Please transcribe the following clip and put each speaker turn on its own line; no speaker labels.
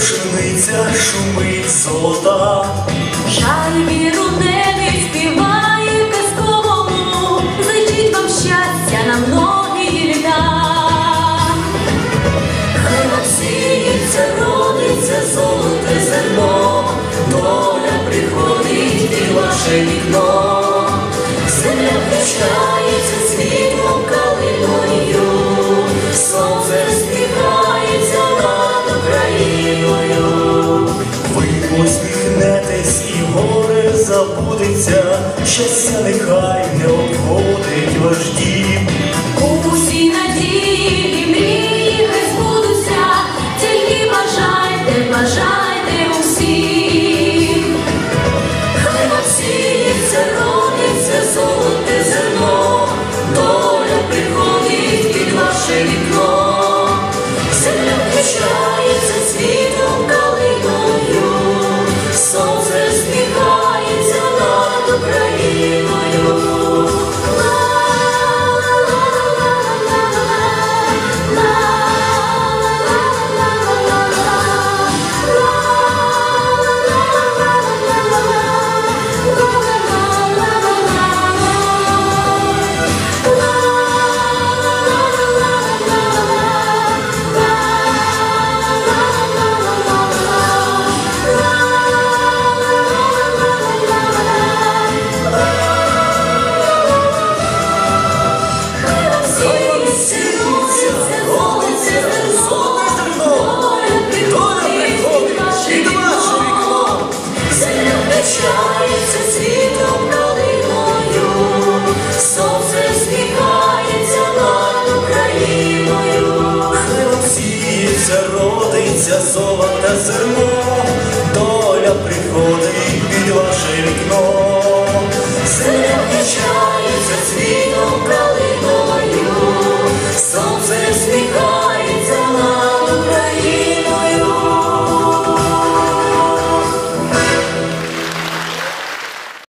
шумить золота.
Жаль віру небі співає казковому, зичить вам щастя на многі літа. Хай вам сіється, родиться золоте зерно, доля приходить під ваше вікно,
щастя нехай не обходить ваш Nasıl